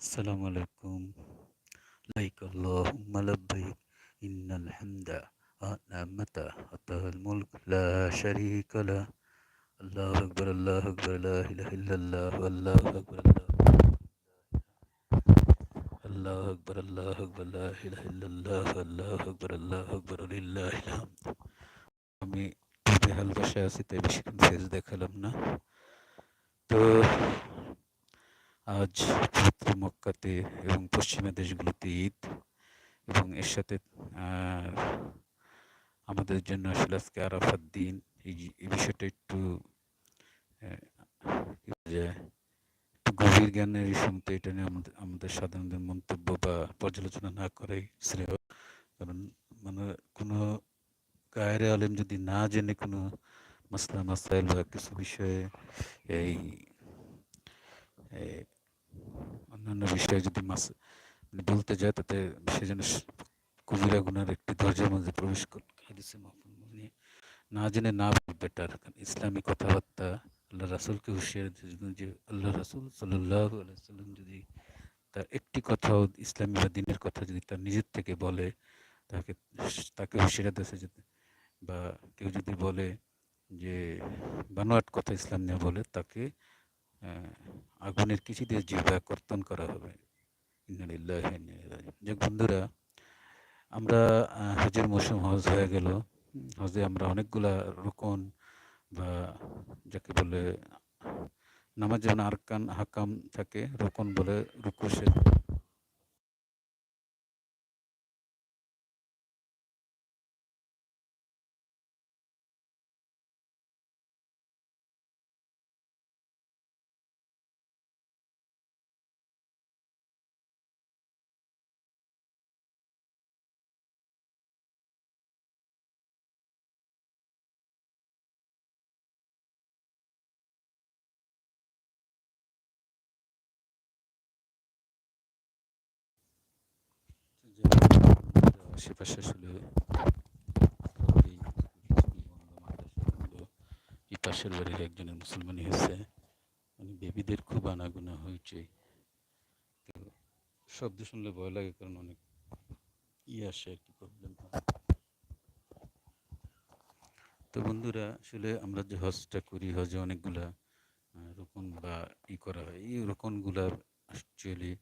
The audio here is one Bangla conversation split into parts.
السلام عليكم لبيك اللهم لبيك إن الحمد والنعمة أتاه الملك لا شريك له الله أكبر الله أكبر لا إله إلا الله الله أكبر الله الله أكبر الله أكبر لا إله إلا الله الله أكبر الله أكبر لله الحمد আমি বেহাল বসে আছি তাই বেশিক্ষণ ফেস দেখালাম না তো আজ পবিত্র মক্কাতে এবং পশ্চিমা দেশগুলোতে ঈদ এবং এর সাথে আমাদের জন্য আসলে আজকে আরাফাত দিন। এই বিষয়টা একটু একটু গভীর জ্ঞানের শুনতে এটা নিয়ে আমাদের আমাদের সাধারণ মন্তব্য বা পর্যালোচনা না করাই শ্রেয়। কারণ মানে কোনো গায়ের আলেম যদি না জেনে কোনো মাসলা, মাসাইল বা কিছু বিষয়ে এই অন্যান্য বিষয়ে যদি মাস বলতে যায়, তাতে সে যেন কবিরা গুনার একটি দরজার মধ্যে প্রবেশ মানে না জেনে না বেটার। ইসলামী কথাবার্তা আল্লাহ রাসুলকে হুশিয়ার যে আল্লাহ রাসুল সাল্লাহ সাল্লাম যদি তার একটি কথাও ইসলামী বা দিনের কথা যদি তার নিজের থেকে বলে, তাকে তাকে হুশিয়ার দেশে যেতে বা কেউ যদি বলে যে বানোয়াট কথা ইসলাম নিয়ে বলে, তাকে আগুনের কিছু দিয়ে জিহ্বা কর্তন করা হবে। যে বন্ধুরা, আমরা হজের মৌসুম হজ হয়ে গেল। হজে আমরা অনেকগুলা রোকন বা যাকে বলে নামাজ যেমন আরকান হাকাম থাকে, রোকন বলে রুকুশের আশেপাশে আসলে পাশের বাড়ির একজনের মুসলমানই হয়েছে। মানে বেবিদের খুব আনাগোনা হয়েছে। তো শব্দ শুনলে ভয় লাগে, কারণ অনেক ই আসে আর কি প্রবলেম তো বন্ধুরা, আসলে আমরা যে হজটা করি, হজে অনেকগুলা রোকন বা ই করা হয়। এই রোকনগুলা অ্যাকচুয়ালি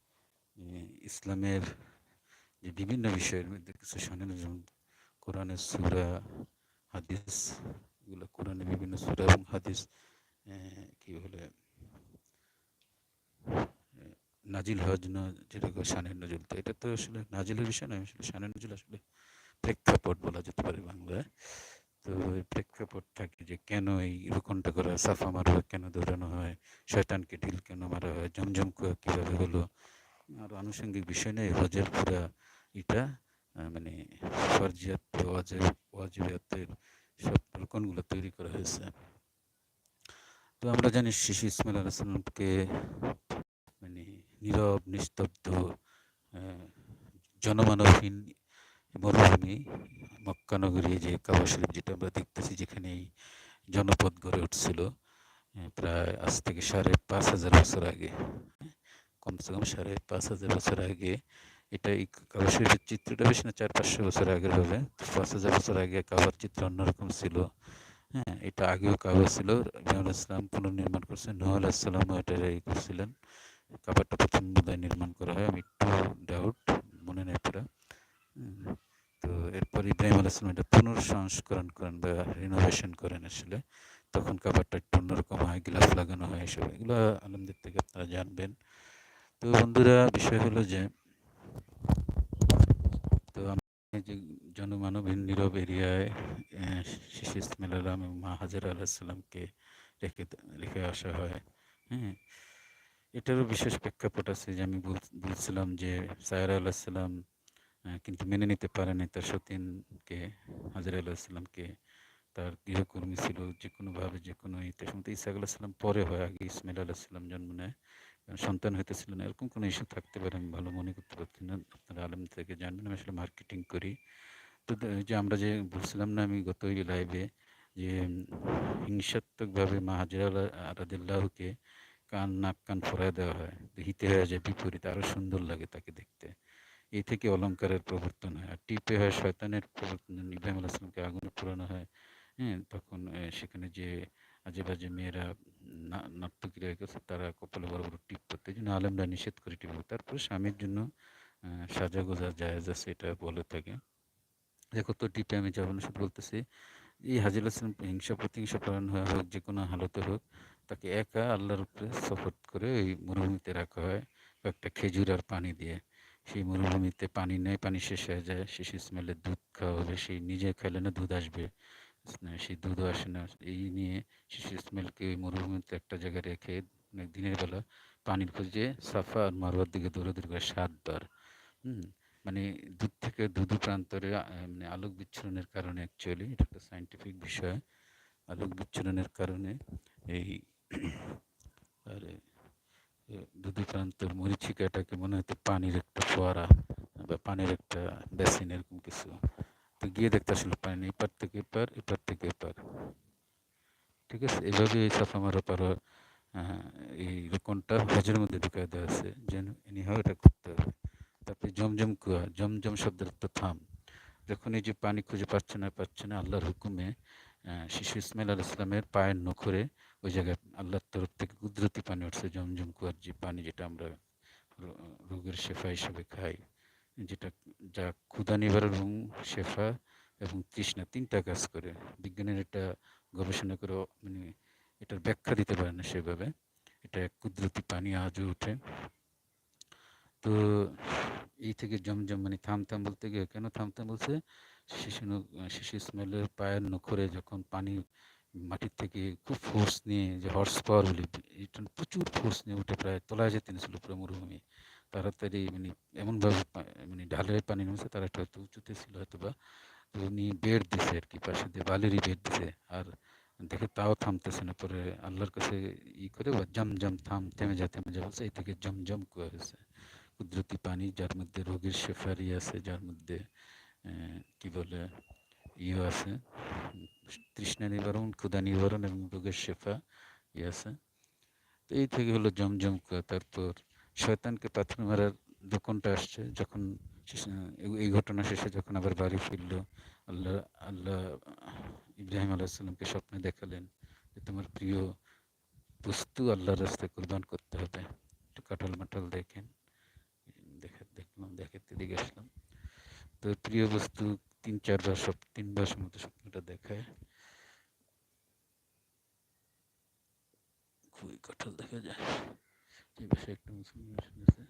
ইসলামের যে বিভিন্ন বিষয়ের মধ্যে কিছু শোনেন, যেমন কোরআনের সুরা, হাদিস, এগুলো কোরআনের বিভিন্ন সুরা এবং হাদিস কি বলে নাজিল হওয়ার জন্য যেটা শানের নজরুল তো এটা তো আসলে নাজিলের বিষয় নয়, আসলে শানের নজরুল আসলে প্রেক্ষাপট বলা যেতে পারে বাংলায়। তো প্রেক্ষাপট থাকে যে কেন এই রোকনটা করা, সাফা মারা কেন দৌড়ানো হয়, শয়তানকে ঢিল কেন মারা হয়, জমজম কীভাবে হলো আর আনুষঙ্গিক বিষয় নেই, হজের পুরা এটা মানে ফরজিয়াত ওয়াজিবাতের সব রকমগুলো তৈরি করা হয়েছে। তো আমরা জানি শিশু ইসমাইল আলাইসাল্লামকে মানে নীরব, নিস্তব্ধ জনমানবহীন মরুভূমি মক্কানগরী যে কাবা শরীফ যেটা আমরা দেখতেছি যেখানে এই জনপদ গড়ে উঠছিল প্রায় আজ থেকে সাড়ে পাঁচ হাজার বছর আগে। কমসে কম সাড়ে পাঁচ হাজার বছর আগে এটা এই কাবা শরীফের চিত্রটা বেশি না চার পাঁচশো বছর আগের হবে, পাঁচ হাজার বছর আগে কাবার চিত্র অন্যরকম ছিল। হ্যাঁ এটা আগেও কাবা ছিল। ইমাম ইসলাম পুনর্নির্মাণ করছেন, নোহ আলাহিসাল্লামও এটা এই করছিলেন। কাবারটা প্রথম বোধহয় নির্মাণ করা হয়, আমি একটু ডাউট মনে নেই পুরা। তো এরপর ইব্রাহিম আলাইসালাম এটা পুনঃসংস্করণ করেন বা রিনোভেশন করেন আসলে। তখন কাবারটা একটু অন্যরকম হয়, গিলাফ লাগানো হয় এসব। এগুলো আলমদের থেকে আপনারা জানবেন। তো বন্ধুরা, বিষয় হলো যে, তো আমি যে জনমানবহীন নীরব এরিয়ায় শিশু ইসমাইল আলাম এবং মা হাজার আলাহিসাল্লামকে রেখে রেখে আসা হয়। হ্যাঁ এটারও বিশেষ প্রেক্ষাপট আছে যে আমি বলছিলাম যে সায়রা আলাহিসাল্লাম কিন্তু মেনে নিতে পারেনি তার সতীনকে, হাজার আলাহিসাল্লামকে তার গৃহকর্মী ছিল যে কোনোভাবে, যে কোনো ইতে সময় ইসা আলাহিসাল্লাম পরে হয়, আগে ইসমাইল আলাহিসাল্লাম জন্ম নেয়। সন্তান হইতেছিল না, এরকম কোনো ইস্যু থাকতে পারে আমি ভালো মনে করতে পারছি না। আপনারা আলম থেকে জানবেন, আমি আসলে মার্কেটিং করি। তো যে আমরা যে বলছিলাম না, আমি গত লাইভে যে হিংসাত্মকভাবে মা হাজিরা রাদিল্লাহকে কান, নাক, কান ফোড়ায় দেওয়া হয় হিতে হয়ে যায় বিপরীত আরও সুন্দর লাগে তাকে দেখতে। এই থেকে অলঙ্কারের প্রবর্তন হয়, আর টিপে হয় শয়তানের প্রবর্তন ইব্রাহিম আলাইসলামকে আগুনে পোড়ানো হয় হ্যাঁ তখন সেখানে যে আজেবাজে মেয়েরা নাট্যক্রিয়া করছে তারা কপালে বড় বড় টিপ করতে এই জন্য আলেমরা নিষেধ করে টিপ তারপরে স্বামীর জন্য সাজা গোজা জায়েজ আছে, এটা বলে থাকে। দেখো তো টিপে আমি যাব না শুধু বলতেছি, এই হাজির আসলাম হিংসা, প্রতিহিংসা পালন হওয়া হোক, যে কোনো হালতে হোক, তাকে একা আল্লাহর উপরে সফর করে ওই মরুভূমিতে রাখা হয় একটা খেজুর আর পানি দিয়ে। সেই মরুভূমিতে পানি নেয়, পানি শেষ হয়ে যায় শিশু ইসমাইলের দুধ খাওয়া হবে সেই নিজে খাইলে না দুধ আসবে। সেই দুধও আসে না। এই নিয়ে শিশু ইসমাইলকে মরুভূমিতে একটা জায়গায় রেখে মানে দিনের বেলা পানির খোঁজে সাফা আর মারোয়ার দিকে দৌড়াদৌড়ি করে সাতবার হুম মানে দূর থেকে দুধু প্রান্তরে মানে আলোক বিচ্ছুরণের কারণে অ্যাকচুয়ালি এটা একটা সাইন্টিফিক বিষয়। আলোক বিচ্ছুরণের কারণে এই আর দুধু প্রান্তর মরিচিকাটাকে মনে হতো পানির একটা ফোয়ারা বা পানির একটা বেসিন এরকম কিছু। তো গিয়ে দেখতে আসলে পানি এপার থেকে এপার এপার থেকে এপার। ঠিক আছে? এভাবে এই সাফা মারা পারা এই রোকনটা হজের মধ্যে ঢুকাই দেওয়া আছে, যেন এনিহাও এটা করতে হবে। তারপরে জমজম কুয়া, জমজম শব্দের একটা থাম। যখন এই যে পানি খুঁজে পাচ্ছে না পাচ্ছে না, আল্লাহর হুকুমে শিশু ইসমাইল আল ইসলামের পায়ের নখরে ওই জায়গায় আল্লাহর তরফ থেকে কুদরতি পানি উঠছে, জমজম কুয়ার যে পানি যেটা আমরা রোগের শেফা হিসেবে খাই। যেটা যা ক্ষুদা নিবারণ এবং শেফা এবং তৃষ্ণা তিনটা কাজ করে। বিজ্ঞানের এটা গবেষণা করে মানে এটার ব্যাখ্যা দিতে পারে না সেভাবে। এটা এক কুদরতি পানি আজও উঠে তো এই থেকে জমজম মানে থামথাম বলতে গিয়ে কেন থামথাম বলছে? শিশু শিশু ইসমাইলের পায়ের নখরে যখন পানি মাটির থেকে খুব ফোর্স নিয়ে যে হর্স পাওয়ার বলি, এটা প্রচুর ফোর্স নিয়ে উঠে প্রায়, তলায় যেতে ছিল পুরো মরুভূমি। তাড়াতাড়ি মানে এমনভাবে মানে ঢালের পানি নেমেছে, তারা একটা হয়তো উঁচুতে ছিল হয়তো বা উনি বেড দিছে আর কি পাশে দিয়ে বালিরই বেড দিছে। আর দেখে তাও থামতেছে না, পরে আল্লাহর কাছে ই করে বা জম জম থাম, থেমে যা থেমে যা বলছে, এই থেকে জম জম কুয়া হয়েছে। কুদরতি পানি, যার মধ্যে রোগের শেফারি আছে, যার মধ্যে কি বলে ইয়ে আছে, তৃষ্ণা নিবারণ ক্ষুদা নিবারণ এবং রোগের শেফা ইয়ে আছে। তো এই থেকে হলো জমজম কুয়া। তারপর শয়তানকে পাথর মারার দোকানটা আসছে যখন এই ঘটনা শেষে যখন আবার বাড়ি ফিরল, আল্লাহ আল্লাহ ইব্রাহিম আলাইসাল্লামকে স্বপ্নে দেখালেন যে তোমার প্রিয় বস্তু আল্লাহর রাস্তায় কোরবান করতে হবে। একটু কাঁঠাল মাঠাল দেখেন। দেখে, দেখলাম, দেখে দিকে আসলাম। তো প্রিয় বস্তু তিন চারবার সব তিনবার মতো স্বপ্নটা দেখায়। খুবই কাঁঠাল দেখা যায়। এই বিষয়ে একটা মুসলমান আছে।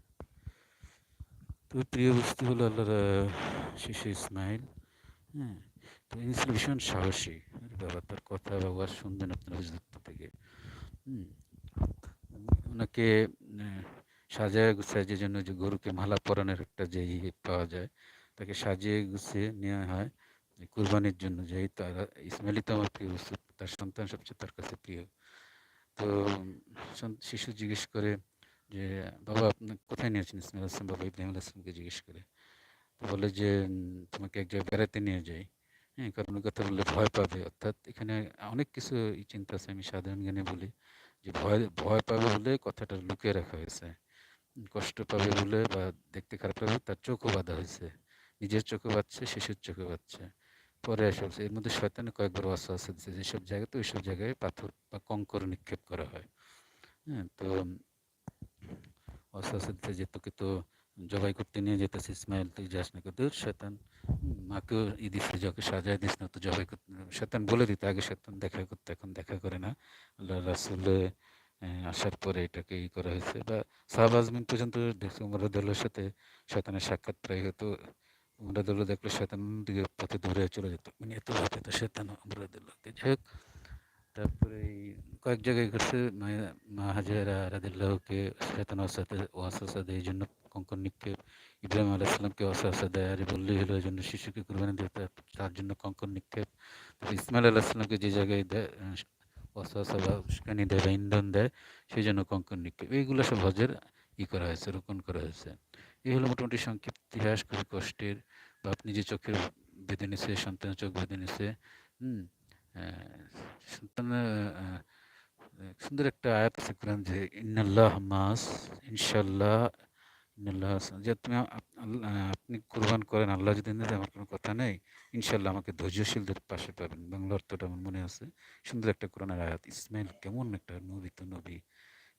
তো প্রিয় বস্তু হলো আল্লাহর শিশু ইসমাইল হ্যাঁ? তো ইনি ছিল ভীষণ সাহসী। বাবা তার কথা বা শুনবেন আপনার হুজুরত্ব থেকে। হুম? ওনাকে সাজায় গুছায় জন্য যে গরুকে মালা পরানোর একটা যে ইয়ে পাওয়া যায়, তাকে সাজিয়ে গুছিয়ে নেওয়া হয় কুরবানির জন্য। যে তারা ইসমাইলি তো আমার প্রিয় তার সন্তান সবচেয়ে তার কাছে প্রিয়। তো শিশু জিজ্ঞেস করে যে, বাবা, আপনি কোথায় নিয়েছেন ইসমাইল আসলাম বাবা, ইব্রাহিম আসলামকে জিজ্ঞেস করে। তো বলে যে তোমাকে এক জায়গায় বেড়াতে নিয়ে যাই। হ্যাঁ কারণ কথা বললে ভয় পাবে। অর্থাৎ এখানে অনেক কিছু চিন্তা আছে, আমি সাধারণ জ্ঞানে বলি যে, ভয় ভয় পাবে বলে কথাটা লুকিয়ে রাখা হয়েছে। কষ্ট পাবে বলে বা দেখতে খারাপ পাবে তার চোখও বাঁধা হয়েছে। নিজের চোখে বাঁধছে, শিশুর চোখে বাঁধছে। পরে এসে এর মধ্যে শয়তানে কয়েকবার আছে যেসব জায়গাতে ওইসব জায়গায় পাথর বা কঙ্কর নিক্ষেপ করা হয়। হ্যাঁ তো অস্বাস্থ্য যে তোকে তো জবাই করতে নিয়ে যেতেছে ইসমাইল, তুই যাস না কিন্তু শয়তান। মাকেও ই দিচ্ছে যাকে সাজায় দিস না, তো জবাই করতে শয়তান বলে দিতে, আগে শয়তান দেখা করতে, এখন দেখা করে না। আল্লাহ রাসুলে আসার পরে এটাকে ই করা হয়েছে। বা সাহাব আজমিন পর্যন্ত দেখছি উমরাদুল্লার সাথে শয়তানের সাক্ষাৎ প্রায় হতো। উমরাদুল্লাহ দেখলে শয়তান দিকে পথে দূরে চলে যেত। মানে এত ভয় পেত শয়তান উমরাদুল্লাহকে যাই হোক, তারপরে এই কয়েক জায়গায় মা হাজারা রাদিল্লাহকে শয়তান ওয়াসাতে ওয়াসাদে এই জন্য কঙ্কন নিক্ষেপ ইব্রাহিম আলাইসালামকে ওয়াসাসা দেয়, আর বললেই হলো, এই জন্য শিশুকে কুরবানি দিতে তার জন্য কঙ্কন নিক্ষেপ ইসমাইল আলাহিসাল্লামকে যে জায়গায় দেয় ওয়াসাসা বা উস্কানি দেয় বা ইন্ধন দেয়, সেই জন্য কঙ্কন নিক্ষেপ এইগুলো সব হজের ই করা হয়েছে, রোপণ করা হয়েছে। এই হলো মোটামুটি সংক্ষিপ্ত ইতিহাস, খুবই কষ্টের। বা আপনি যে চোখের বেঁধে নিছে, সন্তানের চোখ বেঁধে নিছে, হুম সন্তান এক সুন্দর একটা আয়াত কোরআন যে, ইন্নাল্লাহ মাস, ইনশাল্লাহ, ইন্নাল্লাহ যে, তুমি আপ- আপনি কোরবান করেন, আল্লাহ যদি না আমার কোনো কথা নেই, ইনশাল্লাহ আমাকে ধৈর্যশীলদের পাশে পাবেন বাংলা অর্থটা আমার মনে আছে সুন্দর একটা কোরআনের আয়াত, ইসমাইল কেমন একটা নবী তো নবী,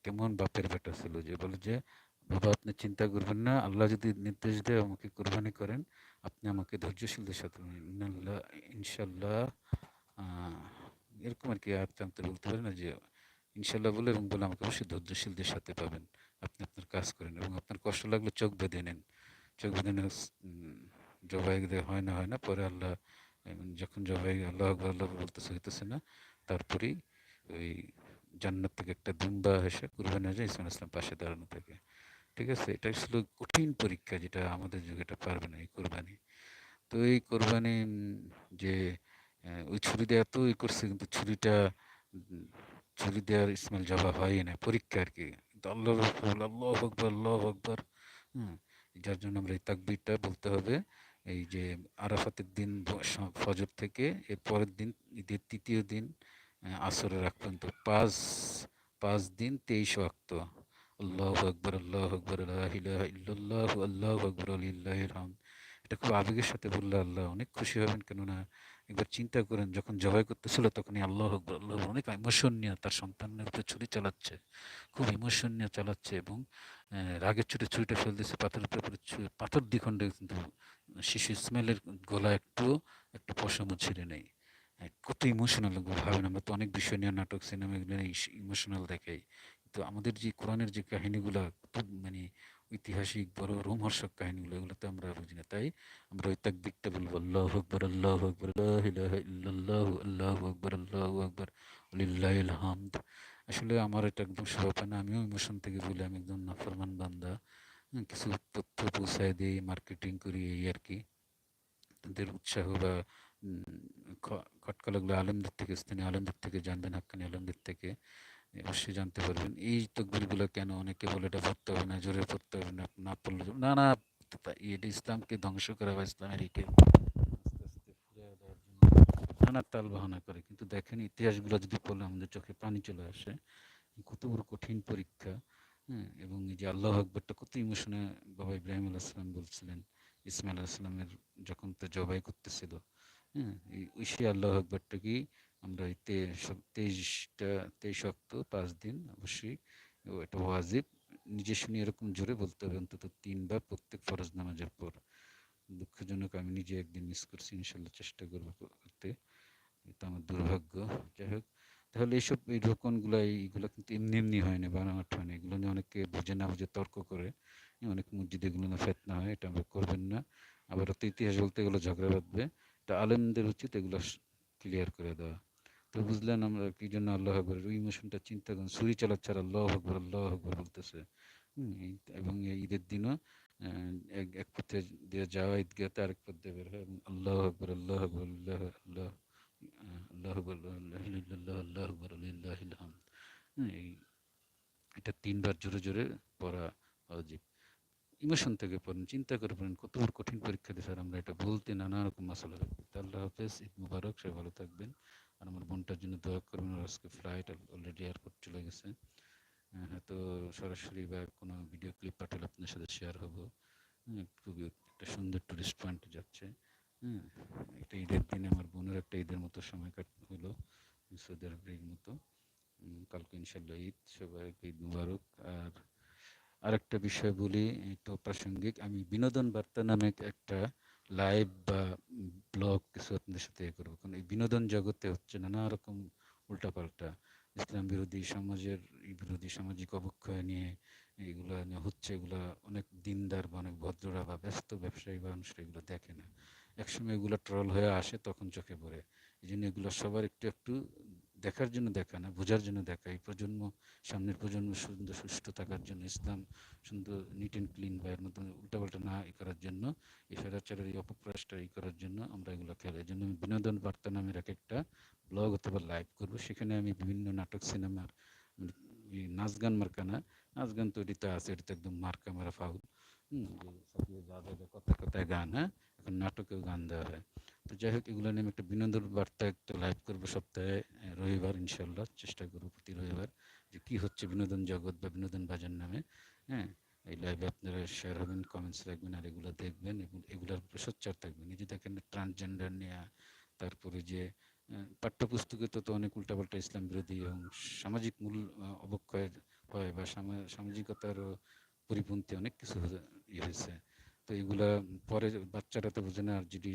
কেমন বাপের বেটা ছিল যে, বলে যে, বাবা আপনি চিন্তা করবেন না, আল্লাহ যদি নির্দেশ দেয়, আমাকে কোরবানি করেন, আপনি আমাকে ধৈর্যশীলদের সাথে। ইনশাল্লাহ এরকম আর কি আয়াত জানতে বলতে পারে না যে ইনশাল্লাহ বলে এবং বলে আমাকে অবশ্যই ধৈর্যশীলদের সাথে পাবেন। আপনি আপনার কাজ করেন এবং আপনার কষ্ট লাগলে চোখ বেঁধে নেন। চোখ বেঁধে নেন জবাই হয় না হয় না। পরে আল্লাহ যখন জবাই, আল্লাহ আকবর, আল্লাহ বলতেছে, হইতেছে না। তারপরেই ওই জান্নাত থেকে একটা দুম্বা এসে কুরবানি হয়ে যায়, ইসলাম ইসলাম পাশে দাঁড়ানো থাকে। ঠিক আছে? এটা ছিল কঠিন পরীক্ষা যেটা আমাদের যুগে এটা পারবে না, এই কোরবানি। তো এই কোরবানি যে ওই ছুরি দিয়ে এত ই করছে, কিন্তু ছুরিটা ছুরি দেওয়ার ইসমাইল জবাব হয় না পরীক্ষা আর কি। আল্লাহ আল্লাহ আকবর আল্লাহ আকবর। হুম, যার জন্য আমরা এই তাকবীরটা বলতে হবে। এই যে আরাফাতের দিন ফজর থেকে এর পরের দিন, ঈদের তৃতীয় দিন আসরের আগ পর্যন্ত পাঁচ পাঁচ দিন তেইশ ওয়াক্ত। আল্লাহ আকবর আল্লাহ আকবর ইল্লাল্লাহু, আল্লাহ আকবর, আলিল্লাহির হামদ। এটা খুব আবেগের সাথে বললে আল্লাহ অনেক খুশি হবেন, কেননা একবার চিন্তা করেন, যখন জবাই করতেছিল তখনই আল্লাহ আল্লাহ অনেক ইমোশন নিয়ে তার সন্তানের উপরে ছুরি চালাচ্ছে, খুব ইমোশন নিয়ে চালাচ্ছে এবং রাগের ছুটে ছুরিটা ফেল দিচ্ছে পাথরের উপরে পাথর দ্বিখণ্ডে কিন্তু শিশু ইসমাইলের গলা একটু একটু পশমও ছিঁড়ে নেই। কত ইমোশনাল ভাবেন, আমরা তো অনেক বিষয় নিয়ে নাটক, সিনেমা এগুলো ইমোশনাল দেখাই। তো আমাদের যে কোরআনের যে কাহিনীগুলো খুব মানে ঐতিহাসিক বড় রোমহর্ষক কাহিনীগুলো এগুলো তো আমরা বুঝি না তাই আমরা ওই তাকবিরটা বলব আল্লাহ আকবর আল্লাহ আকবর আল্লাহ আল্লাহু আকবর আল্লাহু আকবর লিল্লাহিল হামদ। আসলে আমার এটা একদম স্বভাব না আমিও ইমোশন থেকে বলি আমি একদম নাফরমান বান্দা। কিছু তথ্য পৌঁছায় দিই মার্কেটিং করি এই আর কি। তাদের উৎসাহ বা উম, খ- খটকালাগুলো আলমদের থেকে স্থানীয় আলমদের থেকে জানবেন হাক্কানি আলমদের থেকে। অবশ্যই জানতে পারবেন। এই তকবিরগুলো কেন? অনেকে বলে এটা পড়তে হবে না, জোরে পড়তে হবে না না পড়লে না না, এটা ইসলামকে ধ্বংস করা বা ইসলামের একে নানা তাল বাহানা করে। কিন্তু দেখেন, ইতিহাসগুলো যদি পড়লে আমাদের চোখে পানি চলে আসে। কত বড় কঠিন পরীক্ষা হ্যাঁ এবং এই যে আল্লাহ আকবরটা কত ইমোশনে বাবা ইব্রাহিম আলাইসালাম বলছিলেন, ইসমাইল আলাইসালামের যখন তো জবাই করতেছিল হ্যাঁ ওই সে আল্লাহ আকবরটা কি আমরা এই তেইশটা, তেইশ অক্ত, পাঁচ দিন অবশ্যই এটা ওয়াজিব। নিজে শুনে এরকম জোরে বলতে হবে, অন্তত তিনবার প্রত্যেক ফরজ নামাজের পর। দুঃখজনক, আমি নিজে একদিন মিস করছি ইনশাল্লাহ চেষ্টা করব করতে। এটা আমার দুর্ভাগ্য। যাই হোক, তাহলে এইসব, এই রোকনগুলো, এইগুলো কিন্তু এমনি এমনি হয় না, বানানো হয় না, এগুলো নিয়ে অনেকে বুঝে না বুঝে তর্ক করে। অনেক মসজিদে এগুলো নিয়ে ফেতনা হয়, এটা আমরা করবেন না। আবার ইতিহাস বলতে গেলে ঝগড়া বাঁধবে। এটা আলেমদের উচিত এগুলো ক্লিয়ার করে দেওয়া। তো বুঝলেন আমরা কি জন্য আল্লাহ আকবর? ওই ইমোশনটা চিন্তা করেন ছুরি চালাচ্ছে আর আল্লাহ আকবর আল্লাহ আকবর বলতেছে। এবং এই ঈদের দিনও এক এক পথে দিয়ে যাওয়া ঈদগাহতে আরেক পথ দিয়ে বের হয় এবং আল্লাহ আকবর আল্লাহ আকবর আল্লাহ আল্লাহ আল্লাহ আকবর আল্লাহ আল্লাহ আকবর হ্যাঁ, এই এটা তিনবার জোরে জোরে পড়া অজিব। ইমোশন থেকে পড়েন চিন্তা করে পড়েন কত বড় কঠিন পরীক্ষা দিয়ে স্যার আমরা এটা বলতে নানা রকম মশলা রাখব। আল্লাহ হাফেজ ঈদ মুবারক সবাই ভালো থাকবেন। আর আমার বোনটার জন্য দোয়া করবেন ওর আজকে ফ্লাইট অলরেডি এয়ারপোর্ট চলে গেছে। হয়তো সরাসরি বা কোনো ভিডিও ক্লিপ পাঠালে আপনার সাথে শেয়ার হব। হ্যাঁ, খুবই একটা সুন্দর টুরিস্ট পয়েন্টে যাচ্ছে। হ্যাঁ একটা ঈদের দিনে আমার বোনের একটা ঈদের মতো সময় কাট হলো সৌদি আরবের মতো। কালকে ইনশাল্লাহ ঈদ সবাই ঈদ মুবারক। আর আরেকটা বিষয় বলি একটু প্রাসঙ্গিক আমি বিনোদন বার্তা নামে একটা লাইভ বা ব্লগ কিছু আপনাদের সাথে এ করব। কারণ এই বিনোদন জগতে হচ্ছে নানা রকম উল্টাপাল্টা। ইসলাম বিরোধী সমাজের বিরোধী সামাজিক অবক্ষয় নিয়ে এগুলো হচ্ছে, এগুলো অনেক দিনদার বা অনেক ভদ্ররা বা ব্যস্ত ব্যবসায়ী বা মানুষরা এগুলো দেখে না। একসময় এগুলো ট্রল হয়ে আসে, তখন চোখে পড়ে। এই জন্য এগুলো সবার একটু একটু দেখার জন্য দেখা না, বোঝার জন্য দেখা। এই প্রজন্ম, সামনের প্রজন্ম সুন্দর সুস্থ থাকার জন্য, ইসলাম সুন্দর নিট অ্যান্ড ক্লিন বা এর মধ্যে উল্টাপাল্টা না ই করার জন্য, এই ফেরাচারের এই অপপ্রয়াসটা ই করার জন্য আমরা এগুলো খেলে। এই জন্য আমি বিনোদন বার্তা নামের এক একটা ব্লগ অথবা লাইভ করব। সেখানে আমি বিভিন্ন নাটক, সিনেমার নাচ গান মার্কা না, নাচ গান তো এটিতে আছে, এটিতে একদম মার্কা মারা ফাউল। কথায় কথায় গান হ্যাঁ? এখন নাটকেও গান দেওয়া হয়। তো যাই হোক, এগুলো নিয়ে আমি একটা বিনোদন বার্তা একটা লাইভ করব সপ্তাহে, রবিবার ইনশাল্লাহ চেষ্টা করব প্রতি রবিবার, যে কী হচ্ছে বিনোদন জগৎ বা বিনোদন বাজার নামে হ্যাঁ? এই লাইভে আপনারা শেয়ার হবেন কমেন্টস রাখবেন আর এগুলো দেখবেন এবং এগুলোর সোচ্চার থাকবেন। এই যে দেখেন ট্রান্সজেন্ডার নেওয়া তারপরে যে পাঠ্যপুস্তকে তো তো অনেক উল্টাপাল্টা ইসলাম বিরোধী এবং সামাজিক মূল অবক্ষয় হয় বা সামা- সামাজিকতারও পরিপন্থী অনেক কিছু ইয়ে হয়েছে। তো এগুলা পরে বাচ্চারা তো বোঝে না, আর যদি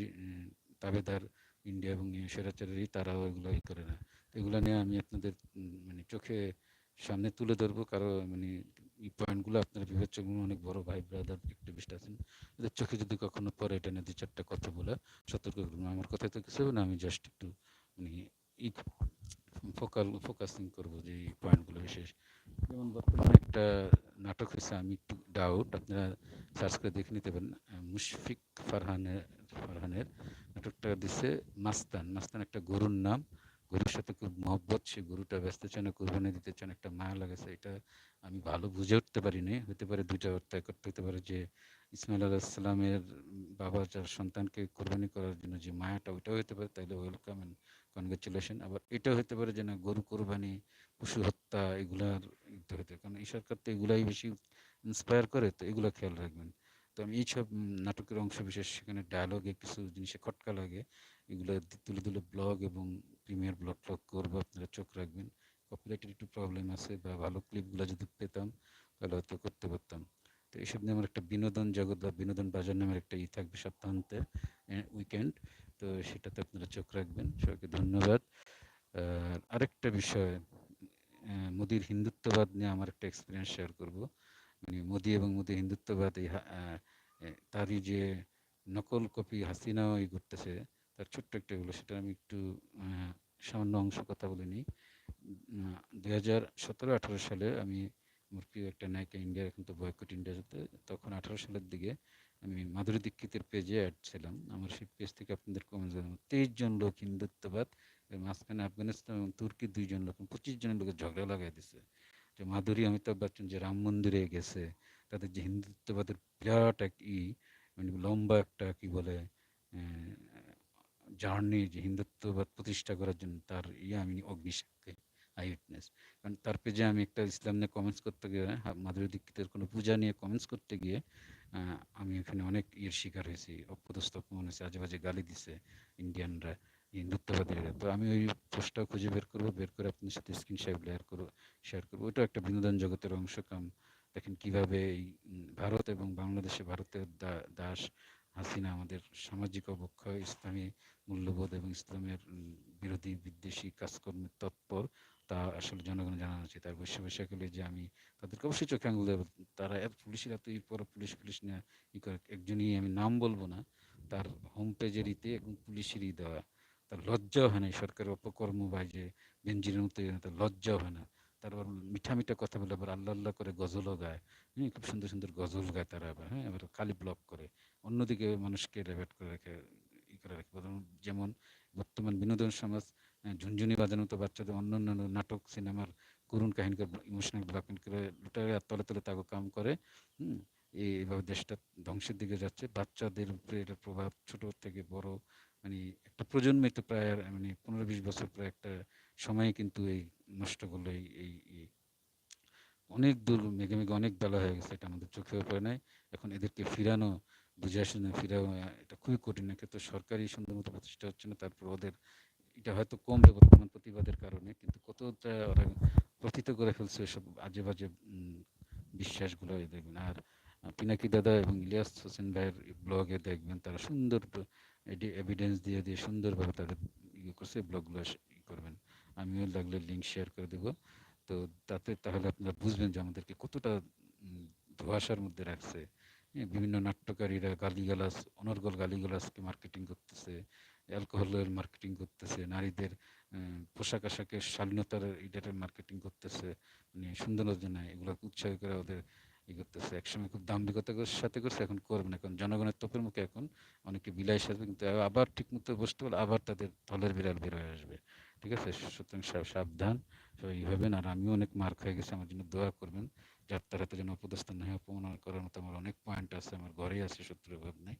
তাবেদার ইন্ডিয়া এবং স্বৈরাচারেরই তারাও এগুলো ই করে না। এগুলো নিয়ে আমি আপনাদের মানে চোখে সামনে তুলে ধরবো। কারও মানে এই পয়েন্টগুলো আপনারা বিবেচনা অনেক বড় ভাই ব্রাদার অ্যাক্টিভিস্ট আছেন ওদের চোখে যদি কখনো পরে এটা নিয়ে দু চারটা কথা বলে, সতর্ক করবেন আমার কথায় তো কিছু হবে না, আমি জাস্ট একটু মানে ই ফোকাল ফোকাসিং করব যে এই পয়েন্টগুলো বিশেষ। যেমন বর্তমানে একটা নাটক হয়েছে, আমি একটু ডাউট আপনারা সার্চ করে দেখে নিতে পারেন। মুশফিক ফারহানের ফারহানের নাটকটা দিচ্ছে মাস্তান। মাস্তান একটা গরুর নাম। গরুর সাথে খুব মহব্বত। সে গরুটা ব্যস্ত চান কোরবানি দিতে চান একটা মায়া লাগেছে এটা আমি ভালো বুঝে উঠতে পারিনি হতে পারে দুইটা অর্থ করতে হতে পারে যে ইসমাইল আলাহিসাল্লামের বাবা যার সন্তানকে কোরবানি করার জন্য যে মায়াটা, ওইটাও হতে পারে। তাইলে ওয়েলকাম অ্যান্ড কনগ্রেচুলেশন আবার এটাও হতে পারে যে না, গরু কোরবানি, পশু হত্যা, এগুলার হতে কারণ এই সরকার তো এগুলাই বেশি ইন্সপায়ার করে, তো এগুলো খেয়াল রাখবেন। তো আমি এইসব নাটকের অংশ, বিশেষ সেখানে ডায়ালগে কিছু জিনিসে খটকা লাগে, এগুলো তুলে তুলে ব্লগ এবং প্রিমিয়ার ব্লগ টক করব, আপনারা চোখ রাখবেন। কপিরাইটের একটু প্রবলেম আছে বা ভালো ক্লিপগুলো যদি পেতাম, তাহলে হয়তো করতে পারতাম। তো এইসব নিয়ে আমার একটা বিনোদন জগৎ বা বিনোদন বাজার নামের একটা ই থাকবে সপ্তাহান্তে উইকেন্ড তো সেটাতে আপনারা চোখ রাখবেন। সবাইকে ধন্যবাদ। আরেকটা বিষয় মোদির হিন্দুত্ববাদ নিয়ে আমার একটা এক্সপিরিয়েন্স শেয়ার করব। মানে মোদি এবং মোদি হিন্দুত্ববাদ এই তারই যে নকল কপি হাসিনাও ই করতেছে তার ছোট্ট একটা এগুলো, সেটা আমি একটু সামান্য অংশ কথা বলে নিই। দুই হাজার সতেরো, আঠারো সালে আমি আমার প্রিয় একটা নায়িকা ইন্ডিয়া এখন তো বয়কট ইন্ডিয়াতে তখন আঠারো সালের দিকে আমি মাধুরী দীক্ষিতের পেজে অ্যাড ছিলাম। আমার সেই পেজ থেকে আপনাদের কমেন্ট তেইশ জন লোক হিন্দুত্ববাদ মাঝখানে আফগানিস্তান এবং তুর্কি দুইজন লোক পঁচিশ জনের লোকের ঝগড়া লাগাই দিছে। যে মাধুরী অমিতাভ বচ্চন যে রাম মন্দিরে গেছে, তাদের যে হিন্দুত্ববাদের বিরাট এক ই মানে লম্বা একটা কি বলে জার্নি যে হিন্দুত্ববাদ প্রতিষ্ঠা করার জন্য তার ইয়ে আমি অগ্নিসাক্ষী, আই উইটনেস। কারণ তার পেজে আমি একটা ইসলাম নিয়ে কমেন্টস করতে গিয়ে মাধুরী দীক্ষিতের কোনো পূজা নিয়ে কমেন্টস করতে গিয়ে আমি এখানে অনেক ইয়ের শিকার হয়েছি, অপদস্থ হয়েছে আজে বাজে গালি দিছে ইন্ডিয়ানরা হিন্দুত্ববাদীরা তো আমি ওই পোস্টটাও খুঁজে বের করব, বের করে আপনার সাথে স্ক্রিন শেয়ার করব শেয়ার করব। ওইটাও একটা বিনোদন জগতের অংশ। কাম দেখেন কীভাবে এই ভারত এবং বাংলাদেশে ভারতের দাস হাসিনা আমাদের সামাজিক অবক্ষয়, ইসলামী মূল্যবোধ এবং ইসলামের বিরোধী বিদ্বেষী কাজকর্মের তৎপর তা আসলে জনগণ জানানো উচিত। আর বসে গেলে যে আমি তাদেরকে অবশ্যই চোখে আঙুল দেবো। তারা এত পুলিশের, এত পর পুলিশ পুলিশ নিয়ে ই করে। একজনই আমি নাম বলব না, তার হোম পেজের ইতে এবং পুলিশেরই দেওয়া। তার লজ্জাও হয় না সরকারের অপকর্ম বা যে বেঞ্জিরের মতো তার লজ্জাও হয় না। তারপর মিঠা মিঠা কথা বলে আবার আল্লাহ আল্লাহ করে গজলও গায়। হ্যাঁ খুব সুন্দর সুন্দর গজল গায় তারা আবার হ্যাঁ আবার খালি ব্লক করে। অন্যদিকে মানুষকে রেভেট করে রেখে, ই করে রাখে। যেমন বর্তমান বিনোদন সমাজ ঝুনঝুনি বাজানো তো বাচ্চাদের অন্য অন্যান্য নাটক, সিনেমার করুণ কাহিনীকে ইমোশনাল ব্ল্যাকমেল করে লুটারে তলে তলে তাকে কাম করে, হুম এইভাবে দেশটা ধ্বংসের দিকে যাচ্ছে। বাচ্চাদের উপরে এটার প্রভাব ছোট থেকে বড় মানে একটা প্রজন্ম তো প্রায় মানে পনেরো বিশ বছর প্রায় একটা সময় কিন্তু এই নষ্ট করল এই এই অনেক দূর মেঘে মেঘে অনেক বেলা হয়ে গেছে এটা আমাদের চোখেও পড়ে নাই। এখন এদেরকে ফিরানো বুঝে আসে না আহ, এটা খুবই কঠিন। একে তো সরকারি সুন্দর মতো প্রতিষ্ঠা হচ্ছে না তারপর ওদের এটা হয়তো কমবে বর্তমান প্রতিবাদের কারণে কিন্তু কতটা ওরা প্রথিত করে ফেলছে এসব আজে বাজে বিশ্বাসগুলো দেখবেন। আর পিনাকি দাদা এবং ইলিয়াস হোসেন ভাইয়ের ব্লগে দেখবেন তারা সুন্দর এভিডেন্স দিয়ে দিয়ে সুন্দরভাবে তাদের ইয়ে করছে ব্লগগুলো ই করবেন। আমিও লাগলে লিঙ্ক শেয়ার করে দেবো। তো তাতে তাহলে আপনারা বুঝবেন যে আমাদেরকে কতটা ধোঁয়াশার মধ্যে রাখছে। বিভিন্ন নাট্যকারীরা গালিগালাজ, অনর্গল গালিগালাজকে মার্কেটিং করতেছে অ্যালকোহলের মার্কেটিং করতেছে, নারীদের পোশাক আশাকের শালীনতার এটার মার্কেটিং করতেছে। মানে সৌন্দর্য নাই, এগুলো উৎসাহ করে ওদের ই করতেছে, একসময় খুব দাম্ভিকতার সাথে করছে, এখন করবে না। কারণ জনগণের তোপের মুখে এখন অনেকে বিলাই সাজবে, কিন্তু আবার ঠিক মতো বসতে পারলে আবার তাদের থলের বিড়াল বের হয়ে আসবে। ঠিক আছে? সুতরাং সাবধান, সবাই হবেন আর আমিও অনেক মার্ক হয়ে গেছে, আমার জন্য দোয়া করবেন। যার তারা যেন অপদস্থ না হয় অপমান করার মতো আমার অনেক পয়েন্ট আছে, আমার ঘরেই আছে, শত্রুর অভাব নেই।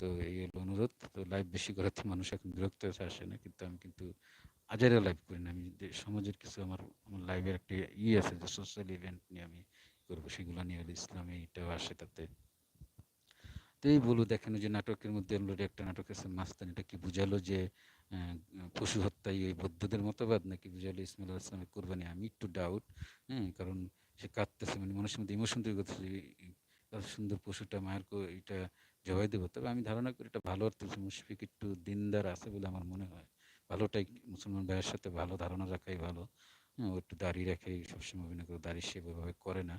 তো এই অনুরোধ। তো লাইভ বেশি করাতে মানুষ এখন বিরক্ত হয়ে আসে না, কিন্তু আমি কিন্তু আজারে লাইভ করি না। আমি সমাজের কিছু আমার আমার লাইভের একটা ই আছে যে সোশ্যাল ইভেন্ট নিয়ে আমি করব সেগুলো নিয়ে হলো ইসলামে এটাও আসে তাতে। তো এই বলু দেখেন যে নাটকের মধ্যে অলরেডি একটা নাটক আছে মাস্তান, এটা কি বুঝালো যে পশু হত্যাই ওই বৌদ্ধদের মতবাদ নাকি বুঝালো ইসমাইল আলাহ ইসলামের কোরবানি? আমি একটু ডাউট হ্যাঁ কারণ সে কাঁদতেছে মানে মানুষের মধ্যে ইমোশন তৈরি করতেছে এই- এই এত সুন্দর পশুটা মায়ের এটা জবাই দেবো। তবে আমি ধারণা করি এটা ভালো অর্থ মুশফিক একটু দিনদার আছে বলে আমার মনে হয়। ভালোটাই মুসলমান ভাইয়ের সাথে ভালো ধারণা রাখাই ভালো। হ্যাঁ ও একটু দাড়ি রাখে, সবসময় অভিনয় করে দাড়ি সেভাবে করে না।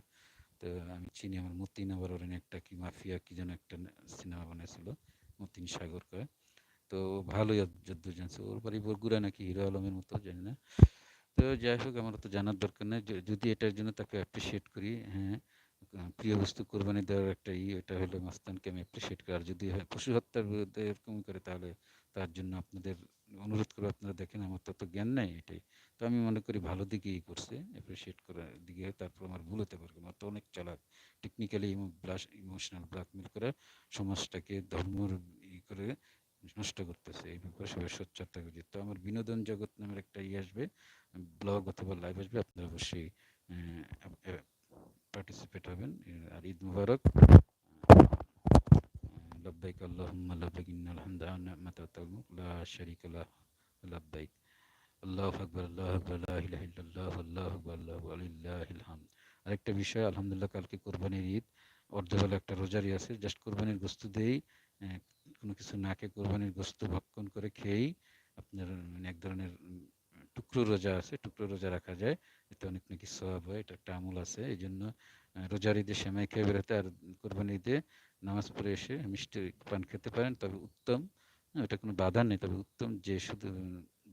তো আমি চিনি আমার মতিন আবার ওরেন একটা কি, মাফিয়া কি যেন একটা সিনেমা বানিয়েছিল মতিন সাগর কয় তো ভালোই যদ্দূর জানছে। ওর বাড়ি বরগুড়া নাকি হিরো আলমের মতো, জানি না। তো যাই হোক, আমার তো জানার দরকার নেই। যদি এটার জন্য তাকে অ্যাপ্রিসিয়েট করি হ্যাঁ প্রিয় বস্তু কোরবানি দেওয়ার একটা ই এটা হলো মাস্তানকে আমি অ্যাপ্রিসিয়েট করি। আর যদি হয় পশু হত্যার বিরুদ্ধে এরকম করে, তাহলে তার জন্য আপনাদের অনুরোধ করে আপনারা দেখেন, আমার তত জ্ঞান নেই এটাই। তো আমি মনে করি ভালো দিকেই করছে অ্যাপ্রিসিয়েট করার দিকে, তারপর আমার ভুল হতে পারে। আমার তো অনেক চালাক। টেকনিক্যালি ব্লাস ইমোশনাল ব্ল্যাকমেল করে সমাজটাকে ধর্মর ই করে নষ্ট করতেছে। এই ব্যাপারে সবাই সোচ্চার থাকা উচিত তো আমার বিনোদন জগৎ নামের একটা ইয়ে আসবে ব্লগ অথবা লাইভ আসবে, আপনারা অবশ্যই পার্টিসিপেট হবেন। আর ঈদ মুবারক। বিষয় আলহামদুলিল্লাহ কালকে কোরবানির ঈদ, অর্ধবেলা একটা রোজারি আছে জাস্ট কোরবানির গোস্ত দিয়েই কোনো কিছু না খেয়ে কোরবানির গোস্ত ভক্ষণ করে খেয়েই আপনার মানে এক ধরনের টুকরো রোজা আছে, টুকরো রোজা রাখা যায়, এতে অনেক নাকি সওয়াব হয়, এটা একটা আমল আছে, এই জন্য রোজার ঈদে সেমাই খেয়ে বেরোতে আর কোরবানি ঈদে নামাজ পড়ে এসে মিষ্টি পান খেতে পারেন, তবে উত্তম ওটা কোনো বাধা নেই, তবে উত্তম যে শুধু,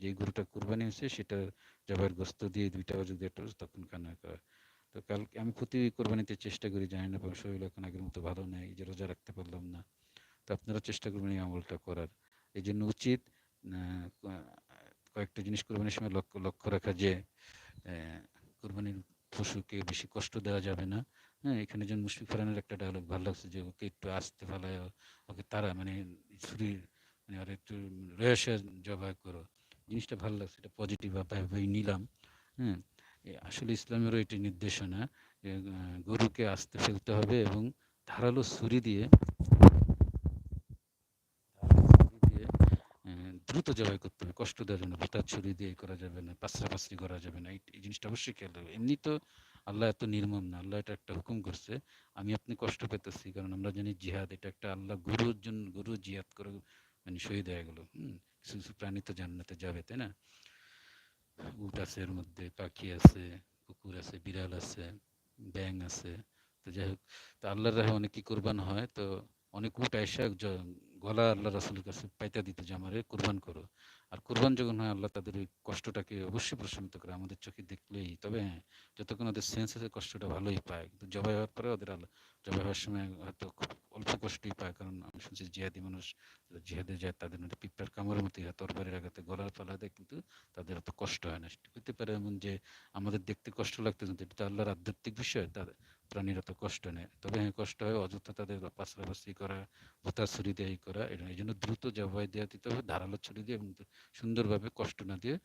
যে গরুটা কোরবানি হয়েছে সেটা জবাইয়ের গোস্ত দিয়ে দুইটা যদি একটা তখন খানা করা। তো কাল আমি প্রতি কোরবানিতে চেষ্টা করি, জানি না শরীর এখন আগের মতো ভালো নেই, যে রোজা রাখতে পারলাম না। তো আপনারা চেষ্টা করবেন এই আমলটা করার। এই জন্য উচিত কয়েকটা জিনিস কোরবানির সময় লক্ষ্য লক্ষ্য রাখা যে কোরবানির পশুকে বেশি কষ্ট দেওয়া যাবে না। হ্যাঁ এখানে যেন মুশফিক ফারহানের একটা ডায়লগ ভালো লাগছে যে, ওকে একটু আসতে ফেলায় ওকে তারা মানে ছুরির মানে আর একটু রয়েসে জবাই করো। জিনিসটা ভালো লাগছে, এটা পজিটিভ ভাবে নিলাম। হ্যাঁ আসলে ইসলামেরও এটি নির্দেশনা গরুকে আস্তে ফেলতে হবে এবং ধারালো ছুরি দিয়ে দ্রুত জবাই করতে হবে। কষ্ট দেওয়ার জন্য ভোতার ছুরি দিয়ে করা যাবে না পাঁচরা করা যাবে না। এই জিনিসটা অবশ্যই খেয়াল রাখবে। এমনি তো আল্লাহ এত নির্মম না, আল্লাহ এটা একটা হুকুম করছে, আমি আপনি কষ্ট পেতেছি, কারণ আমরা জানি জিহাদ, এটা একটা আল্লাহ গুরুর জন্য গুরু জিহাদ করে মানে শহীদ হয়ে গেলো। কিছু কিছু প্রাণী তো জান্নাতে যাবে, তাই না? উট আছে এর মধ্যে, পাখি আছে, কুকুর আছে, বিড়াল আছে ব্যাং আছে। তো যাই হোক, তো আল্লাহর রাহে অনেক কি কোরবান হয়, তো অনেক উট আইসা গলা আল্লাহ রাসুলের কাছে পাইতা দিত যে আমারে কোরবান করো। আর কোরবান যখন হয়, আল্লাহ তাদের ওই কষ্টটাকে অবশ্যই প্রশমিত করে আমাদের চোখে দেখলেই। তবে হ্যাঁ যতক্ষণ ওদের সেন্স আছে, কষ্টটা ভালোই পায়। কিন্তু জবাই হওয়ার পরে ওদের আল্লাহ, জবাই হওয়ার সময় হয়তো খুব অল্প কষ্টই পায়। কারণ আমি শুনছি জিহাদি মানুষ জিহাদে যায়, তাদের মধ্যে পিঁপড়ার কামড়ের মতো তরবারির আঘাতে, গলার দেয়, কিন্তু তাদের অত কষ্ট হয় না। সেটা হতে পারে এমন যে আমাদের দেখতে কষ্ট লাগতে কিন্তু এটা আল্লাহর আধ্যাত্মিক বিষয়। তাদের প্রাণীর অত কষ্ট নেয়। তবে হ্যাঁ কষ্ট হয়, অযথা তাদের পাশাপাশি করা ভোতা ছুরি দিয়ে করা এটা এই জন্য দ্রুত জবাই দেওয়া দিতে হবে, ধারালো ছুরি দিয়ে এবং সুন্দরভাবে কষ্ট না দিয়ে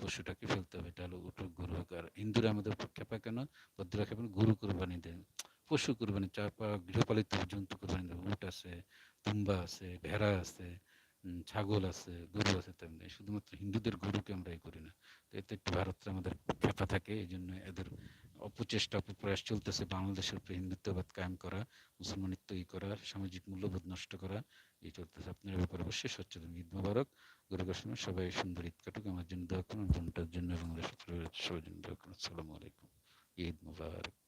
পশুটাকে ফেলতে হবে। এটা হলো উটো গরু হোক, আর হিন্দুরা আমাদের খেপা কেন? বদ্রা খেপেন গরু কোরবানি দেন, পশু কোরবানি চাপা গৃহপালিত জন্তু কোরবানি দেয় উট আছে, তুম্বা আছে, ভেড়া আছে ছাগল আছে, গরু আছে তেমনি। শুধুমাত্র হিন্দুদের গরুকে আমরা এই করি না। তো এতে একটু ভারতটা আমাদের খেপা থাকে এই জন্য এদের অপচেষ্টা, অপপ্রয়াস চলতেছে। বাংলাদেশের উপরে হিন্দুত্ববাদ কায়েম করা, মুসলমানিত্ব ই করা, সামাজিক মূল্যবোধ নষ্ট করা, এই চলতেছে। আপনার এ ব্যাপারে অবশ্যই সচেতন ঈদ মোবারক। গরুকার সময় সবাই সুন্দর ঈদ কাটুক। আমার জন্য দোয়া করুন জন্য এবং সবার জন্য দোয়া করুন। আসসালামু আলাইকুম। ঈদ মোবারক।